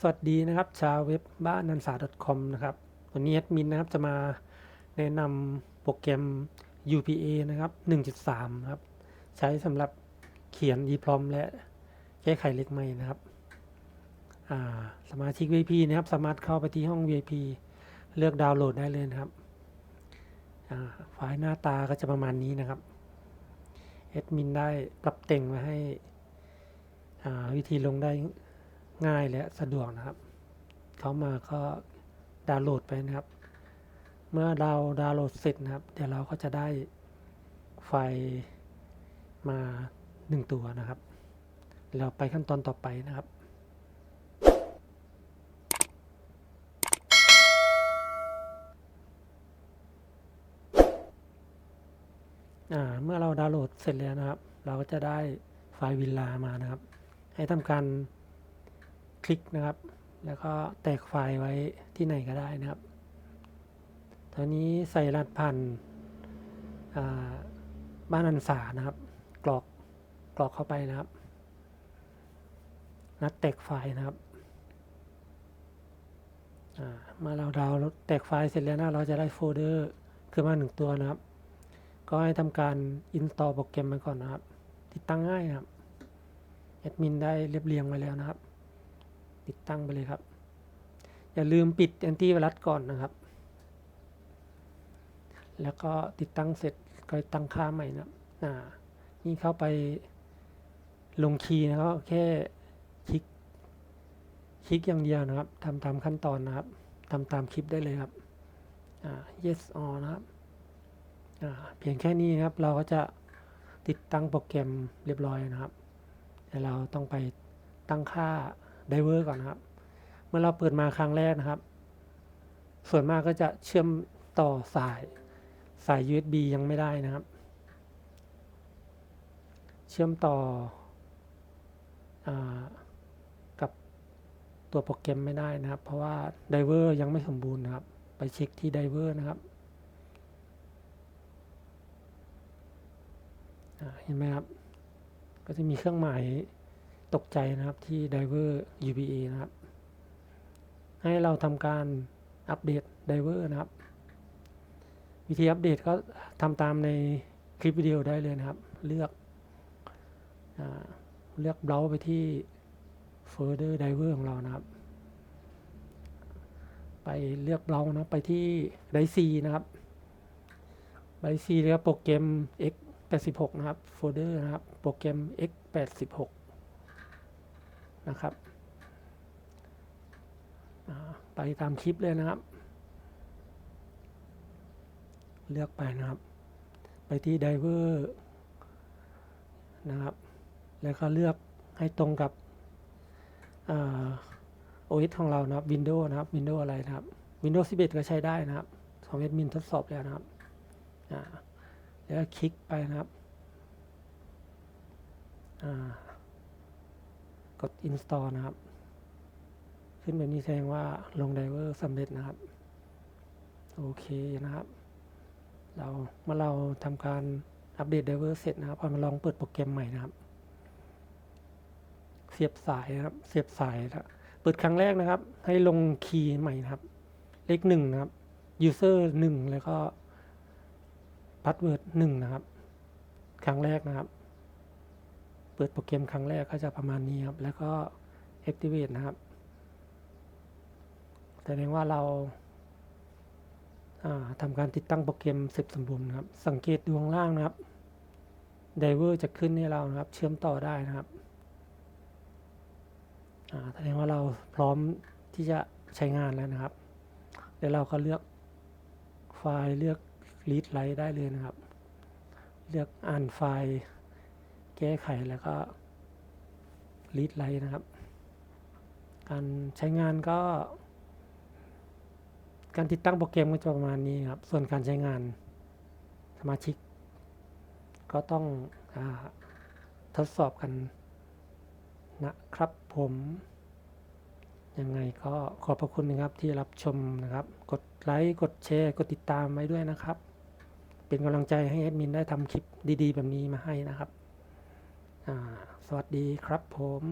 สวัสดีนะครับ ชาวเว็บบ้านนันสา .com นะครับ วันนี้แอดมินนะครับจะมาแนะนำโปรแกรม UPA นะครับ 1.3 นะครับ ใช้สำหรับเขียน EPROM และแก้ไขเลขใหม่นะครับ สมาชิก VIP นะครับ สามารถเข้าไปที่ห้อง VIP เลือกดาวน์โหลดได้เลยนะครับไฟล์หน้าตาก็จะประมาณนี้นะครับแอดมินได้ปรับแต่งมาให้วิธีลงได้ ง่ายและสะดวกนะครับ เขามาก็ดาวน์โหลดไปนะครับ เมื่อดาวดาวน์โหลดเสร็จนะครับ เดี๋ยวเราก็จะได้ไฟล์มาหนึ่งตัวนะครับ เราไปขั้นตอนต่อไปนะครับเมื่อเราดาวน์โหลดเสร็จแล้วนะครับ เราก็จะได้ไฟล์วิลลามานะครับ ให้ทำการ คลิกนะครับ แล้วก็แตกไฟล์ไว้ที่ไหนก็ได้นะครับ ตอนนี้ใส่รหัสผ่านาบ้านอันสานะครับ กรอกกรอกเข้าไปนะครับ นัดแตกไฟล์นะครับามาเราดาวน์แตกไฟล์เสร็จแล้วนะเราจะได้โฟลเดอร์ขึ้นมาหนึ่งตัวนะครับ ก็ให้ทำการ install โปรแกรมไปก่อนนะครับ ติดตั้งง่ายนะครับแอดมินได้เรียบเรียงไว้แล้วนะครับ ติดตั้งไปเลยครับ อย่าลืมปิดแอนตี้ไวรัสก่อนนะครับ แล้วก็ติดตั้งเสร็จก็ตั้งค่าใหม่นะครับอ่านี่เข้าไปลงคีย์นะครับแค่คลิกคลิกอย่างเดียวนะครับทำตามขั้นตอนนะครับทำตามคลิปได้เลยครับอ่า yes or นะครับอ่าเพียงแค่นี้นะครับเราก็จะติดตั้งโปรแกรมเรียบร้อยนะครับแต่เราต้องไปตั้งค่า ไดเวอร์ก่อนนะครับ เมื่อเราเปิดมาครั้งแรกนะครับ ส่วนมากก็จะเชื่อมต่อสายสาย USB ยังไม่ได้นะครับ เชื่อมต่ออกับตัวโปรแกรมไม่ได้นะครับ เพราะว่าไดเวอร์ยังไม่สมบูรณ์นะครับ ไปเช็คที่ไดเวอร์นะครับเห็นไหมครับ ก็จะมีเครื่องหมาย ตกใจนะครับที่ Diver UPA นะครับ ให้เราทำการอัปเดต Diver นะครับ วิธีอัปเดตก็ทำตามในคลิปวิดีโอได้เลยนะครับ เลือกอเลือกเบราว์ไปที่ Folder Diver ของเรานะครับ ไปเลือกเบราว์นะไปที่ d i c e นะครับ d i c e เรียกโปรแกรม x 86 นะครับ โฟลเดอร์นะครับ โปรแกรม x 86 นะครับ ไปตามคลิปเลยนะครับ เลือกไปนะครับ ไปที่ไดเวอร์นะครับ แล้วก็เลือกให้ตรงกับ OS ของเรานะครับ Windows นะครับ Windows อะไรนะครับ Windows 11 ก็ใช้ได้นะครับของเอดมินทดสอบแล้วนะครับแล้วก็คลิกไปนะครับ กด install นะครับ ขึ้นแบบนี้แสดงว่าลงไดเวอร์สำเร็จนะครับ โอเคนะครับ เราเมื่อเราทำการอัปเดตไดเวอร์เสร็จนะครับพอมาลองเปิดโปรแกรมใหม่นะครับ เสียบสายนะครับ เสียบสายแล้วเปิดครั้งแรกนะครับ ให้ลงคีย์ใหม่นะครับ เลขหนึ่งนะครับ user หนึ่งแล้วก็พาสเวิร์ดหนึ่งนะครับ ครั้งแรกนะครับ เปิดโปรแกรมครั้งแรกก็จะประมาณนี้ครับ แล้วก็ activate นะครับ แสดงว่าเราทำการติดตั้งโปรแกรมเสร็จสมบูรณ์ครับ สังเกตดูข้างล่างนะครับไดเวอร์จะขึ้นให้เรานะครับ เชื่อมต่อได้นะครับแสดงว่าเราพร้อมที่จะใช้งานแล้วนะครับ เดี๋ยวเราก็เลือกไฟล์เลือก read write ได้เลยนะครับ เลือกอ่านไฟล์ แก้ไขแล้วก็ read write นะครับ การใช้งานก็ การติดตั้งโปรแกรมก็จะประมาณนี้ครับ ส่วนการใช้งานสมาชิก ก็ต้องอทดสอบกันนะครับผมยังไงก็ขอบพระคุณนะครับที่รับชมนะครับ กดไลค์กดแชร์ กดติดตามไว้ด้วยนะครับ เป็นกำลังใจให้แอดมินได้ทำคลิปดีๆ แบบนี้มาให้นะครับ สวัสดีครับผม